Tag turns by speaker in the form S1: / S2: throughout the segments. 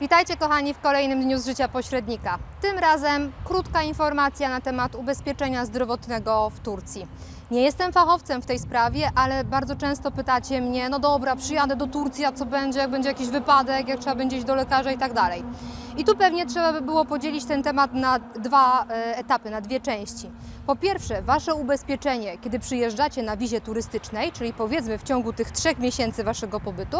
S1: Witajcie kochani w kolejnym dniu z życia pośrednika. Tym razem krótka informacja na temat ubezpieczenia zdrowotnego w Turcji. Nie jestem fachowcem w tej sprawie, ale bardzo często pytacie mnie, no dobra, przyjadę do Turcji, a co będzie, jak będzie jakiś wypadek, jak trzeba będzie iść do lekarza i tak dalej. I tu pewnie trzeba by było podzielić ten temat na dwa e, etapy, na dwie części. Po pierwsze, Wasze ubezpieczenie, kiedy przyjeżdżacie na wizie turystycznej, czyli powiedzmy w ciągu tych trzech miesięcy Waszego pobytu.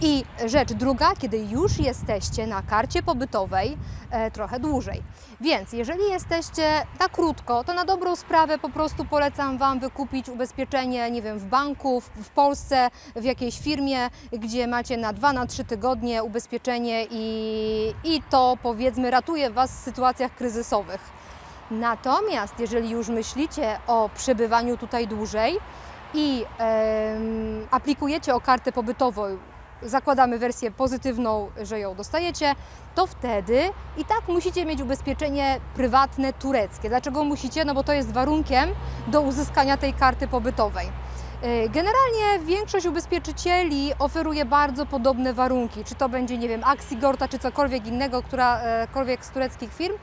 S1: I rzecz druga, kiedy już jesteście na karcie pobytowej e, trochę dłużej. Więc jeżeli jesteście na krótko, to na dobrą sprawę po prostu polecam Wam wykupić ubezpieczenie, nie wiem, w banku, w, w Polsce, w jakiejś firmie, gdzie macie na 2 na 3 tygodnie ubezpieczenie i, i to powiedzmy ratuje Was w sytuacjach kryzysowych. Natomiast jeżeli już myślicie o przebywaniu tutaj dłużej i em, aplikujecie o kartę pobytową, zakładamy wersję pozytywną, że ją dostajecie, to wtedy i tak musicie mieć ubezpieczenie prywatne tureckie. Dlaczego musicie? No bo to jest warunkiem do uzyskania tej karty pobytowej. E, Generalnie większość ubezpieczycieli oferuje bardzo podobne warunki. Czy to będzie, nie wiem, Axigorta, czy cokolwiek innego, którakolwiek z tureckich firm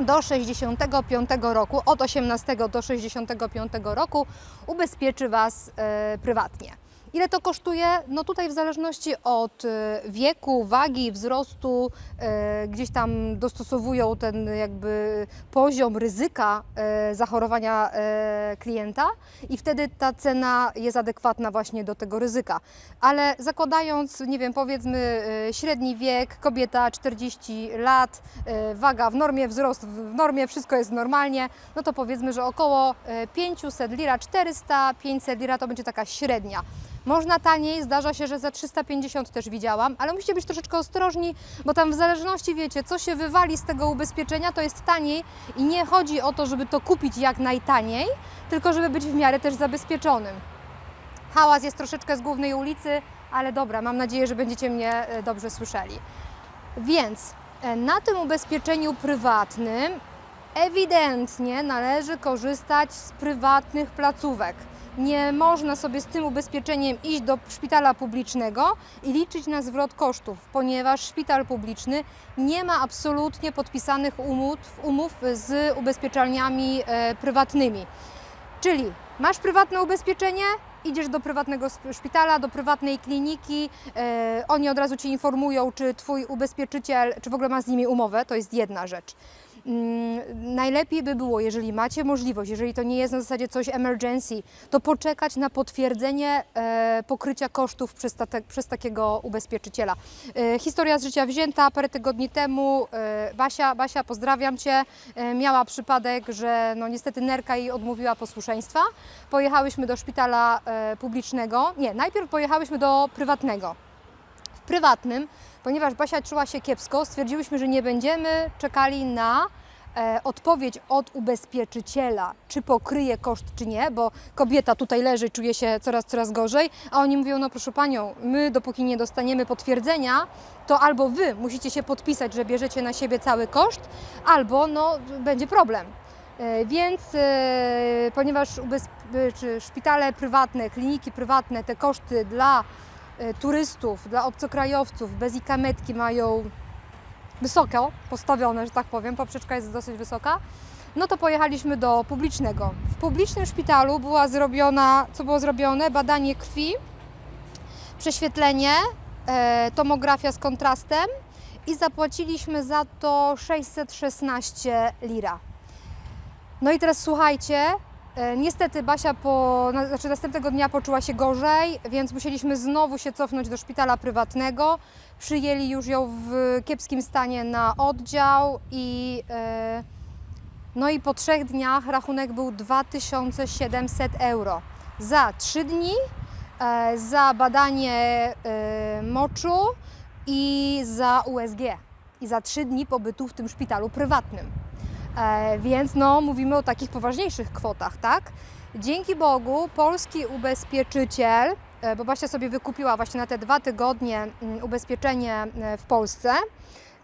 S1: do 65 roku, od 18 do 65 roku ubezpieczy Was e, prywatnie. Ile to kosztuje? No tutaj w zależności od e, wieku, wagi, wzrostu, e, gdzieś tam dostosowują ten jakby poziom ryzyka e, zachorowania klienta i wtedy ta cena jest adekwatna właśnie do tego ryzyka. Ale zakładając, nie wiem, powiedzmy średni wiek, kobieta 40 lat, waga w normie, wzrost w normie, wszystko jest normalnie, no to powiedzmy, że około e, 500 lira, 400-500 lira to będzie taka średnia. Można taniej, zdarza się, że za 350 też widziałam, ale musicie być troszeczkę ostrożni, bo tam w zależności wiecie, co się wywali z tego ubezpieczenia, to jest taniej i nie chodzi o to, żeby to kupić jak najtaniej, tylko żeby być w miarę też zabezpieczonym. Hałas jest troszeczkę z głównej ulicy, ale dobra, mam nadzieję, że będziecie mnie e, dobrze słyszeli. Więc e, na tym ubezpieczeniu prywatnym ewidentnie należy korzystać z prywatnych placówek. Nie można sobie z tym ubezpieczeniem iść do szpitala publicznego i liczyć na zwrot kosztów, ponieważ szpital publiczny nie ma absolutnie podpisanych umów, umów z ubezpieczalniami e, prywatnymi. Czyli masz prywatne ubezpieczenie, idziesz do prywatnego szpitala, do prywatnej kliniki, e, oni od razu Ci informują, czy Twój ubezpieczyciel, czy w ogóle ma z nimi umowę, to jest jedna rzecz. Mm, najlepiej by było, jeżeli macie możliwość, jeżeli to nie jest na zasadzie coś emergency, to poczekać na potwierdzenie e, pokrycia kosztów przez, tate, przez takiego ubezpieczyciela. E, historia z życia wzięta parę tygodni temu. E, Basia, Basia, pozdrawiam Cię. Miała przypadek, że no niestety nerka jej odmówiła posłuszeństwa. Pojechałyśmy do szpitala publicznego. Nie, najpierw pojechałyśmy do prywatnego w prywatnym, ponieważ Basia czuła się kiepsko, stwierdziłyśmy, że nie będziemy czekali na e, odpowiedź od ubezpieczyciela, czy pokryje koszt, czy nie, bo kobieta tutaj leży, czuje się coraz, coraz gorzej, a oni mówią, no proszę Panią, my dopóki nie dostaniemy potwierdzenia, to albo Wy musicie się podpisać, że bierzecie na siebie cały koszt, albo no, będzie problem. E, Więc e, ponieważ szpitale prywatne, kliniki prywatne, te koszty dla turystów, dla obcokrajowców bez ikametki mają wysoko postawione, że tak powiem, poprzeczka jest dosyć wysoka, no to pojechaliśmy do publicznego. W publicznym szpitalu była zrobiona, co było zrobione? Badanie krwi, prześwietlenie, e, tomografia z kontrastem i zapłaciliśmy za to 616 lira. No i teraz słuchajcie, e, niestety Basia po, na, znaczy następnego dnia poczuła się gorzej, więc musieliśmy znowu się cofnąć do szpitala prywatnego. Przyjęli już ją w kiepskim stanie na oddział i e, no i po trzech dniach rachunek był 2700 euro. Za trzy dni, e, za badanie e, moczu i za USG. I za trzy dni pobytu w tym szpitalu prywatnym. E, więc no, mówimy o takich poważniejszych kwotach, tak? Dzięki Bogu polski ubezpieczyciel e, bo Basia sobie wykupiła właśnie na te dwa tygodnie mm, ubezpieczenie e, w Polsce.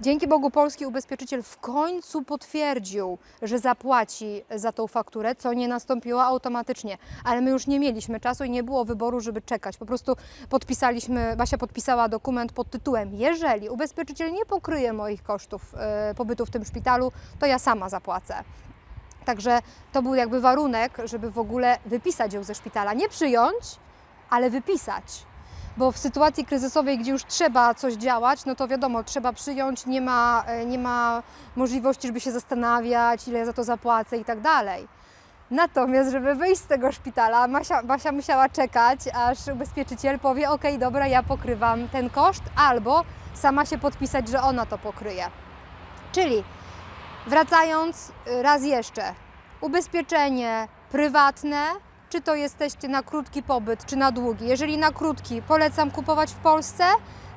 S1: Dzięki Bogu polski ubezpieczyciel w końcu potwierdził, że zapłaci za tą fakturę, co nie nastąpiło automatycznie. Ale my już nie mieliśmy czasu i nie było wyboru, żeby czekać. Po prostu podpisaliśmy, Basia podpisała dokument pod tytułem: Jeżeli ubezpieczyciel nie pokryje moich kosztów e, pobytu w tym szpitalu, to ja sama zapłacę. Także to był jakby warunek, żeby w ogóle wypisać ją ze szpitala. Nie przyjąć, ale wypisać. Bo w sytuacji kryzysowej, gdzie już trzeba coś działać, no to wiadomo, trzeba przyjąć, nie ma, e, nie ma możliwości, żeby się zastanawiać, ile za to zapłacę i tak dalej. Natomiast, żeby wyjść z tego szpitala, Basia musiała czekać, aż ubezpieczyciel powie: OK, dobra, ja pokrywam ten koszt, albo sama się podpisać, że ona to pokryje. Czyli Wracając y, raz jeszcze, ubezpieczenie prywatne, czy to jesteście na krótki pobyt, czy na długi. Jeżeli na krótki, polecam kupować w Polsce,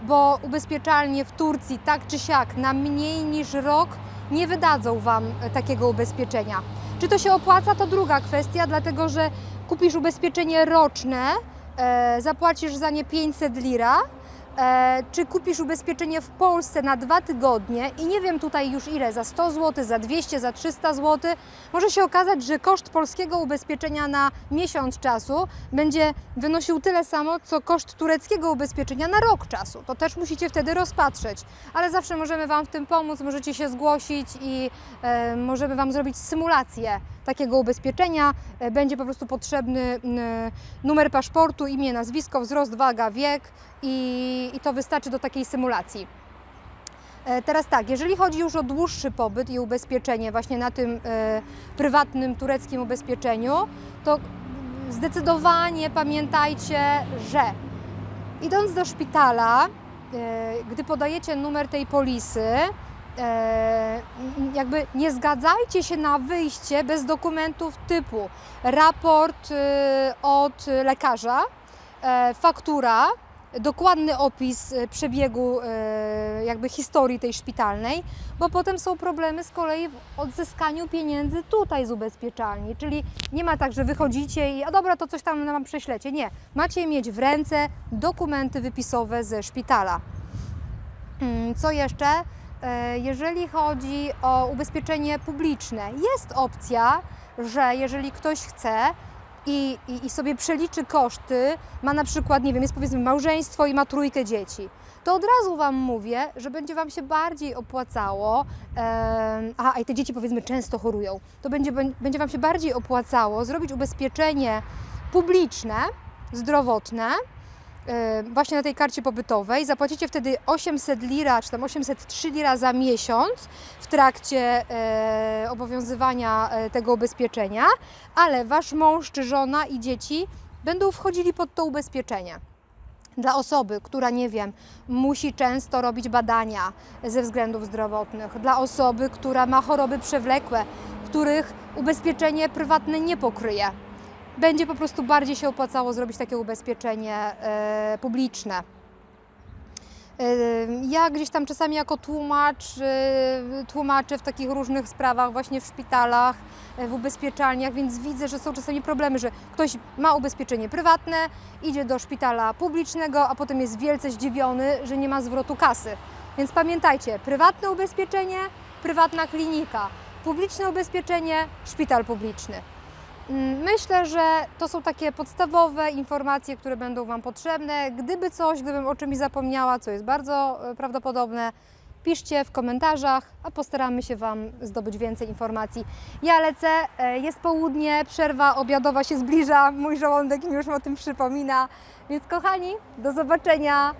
S1: bo ubezpieczalnie w Turcji tak czy siak na mniej niż rok nie wydadzą Wam e, takiego ubezpieczenia. Czy to się opłaca, to druga kwestia, dlatego że kupisz ubezpieczenie roczne, e, zapłacisz za nie 500 lira, czy kupisz ubezpieczenie w Polsce na dwa tygodnie i nie wiem tutaj już ile, za 100 zł, za 200, za 300 zł, może się okazać, że koszt polskiego ubezpieczenia na miesiąc czasu będzie wynosił tyle samo, co koszt tureckiego ubezpieczenia na rok czasu. To też musicie wtedy rozpatrzeć, ale zawsze możemy Wam w tym pomóc, możecie się zgłosić i e, możemy Wam zrobić symulację takiego ubezpieczenia. E, będzie po prostu potrzebny numer paszportu, imię, nazwisko, wzrost, waga, wiek i, i to wystarczy do takiej symulacji. E, Teraz tak, jeżeli chodzi już o dłuższy pobyt i ubezpieczenie właśnie na tym e, prywatnym tureckim ubezpieczeniu, to zdecydowanie pamiętajcie, że idąc do szpitala, e, gdy podajecie numer tej polisy, jakby nie zgadzajcie się na wyjście bez dokumentów typu raport od lekarza, faktura, dokładny opis e, przebiegu e, jakby historii tej szpitalnej, bo potem są problemy z kolei w odzyskaniu pieniędzy tutaj z ubezpieczalni, czyli nie ma tak, że wychodzicie i a dobra, to coś tam nam prześlecie. Nie, macie mieć w ręce dokumenty wypisowe ze szpitala. Mm, Co jeszcze? E, Jeżeli chodzi o ubezpieczenie publiczne, jest opcja, że jeżeli ktoś chce i, i, i sobie przeliczy koszty, ma na przykład, nie wiem, jest powiedzmy małżeństwo i ma trójkę dzieci, to od razu Wam mówię, że będzie Wam się bardziej opłacało, a i te dzieci powiedzmy często chorują, to będzie, będzie Wam się bardziej opłacało zrobić ubezpieczenie publiczne, zdrowotne, e, właśnie na tej karcie pobytowej. Zapłacicie wtedy 800 lira, czy tam 803 lira za miesiąc w trakcie e, obowiązywania e, tego ubezpieczenia, ale wasz mąż czy żona i dzieci będą wchodzili pod to ubezpieczenie. Dla osoby, która nie wiem, musi często robić badania ze względów zdrowotnych, dla osoby, która ma choroby przewlekłe, których ubezpieczenie prywatne nie pokryje będzie po prostu bardziej się opłacało zrobić takie ubezpieczenie e, publiczne. E, Ja gdzieś tam czasami jako tłumacz e, tłumaczę w takich różnych sprawach, właśnie w szpitalach, w ubezpieczalniach, więc widzę, że są czasami problemy, że ktoś ma ubezpieczenie prywatne, idzie do szpitala publicznego, a potem jest wielce zdziwiony, że nie ma zwrotu kasy. Więc pamiętajcie, prywatne ubezpieczenie, prywatna klinika, publiczne ubezpieczenie, szpital publiczny. Mm, Myślę, że to są takie podstawowe informacje, które będą Wam potrzebne. Gdyby coś, gdybym o czymś zapomniała, co jest bardzo e, prawdopodobne, piszcie w komentarzach, a postaramy się Wam zdobyć więcej informacji. Ja lecę, e, jest południe, przerwa obiadowa się zbliża, mój żołądek mi już o tym przypomina. Więc kochani, do zobaczenia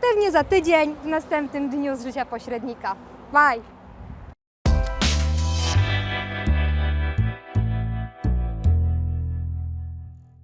S1: pewnie za tydzień w następnym dniu z życia pośrednika. Bye!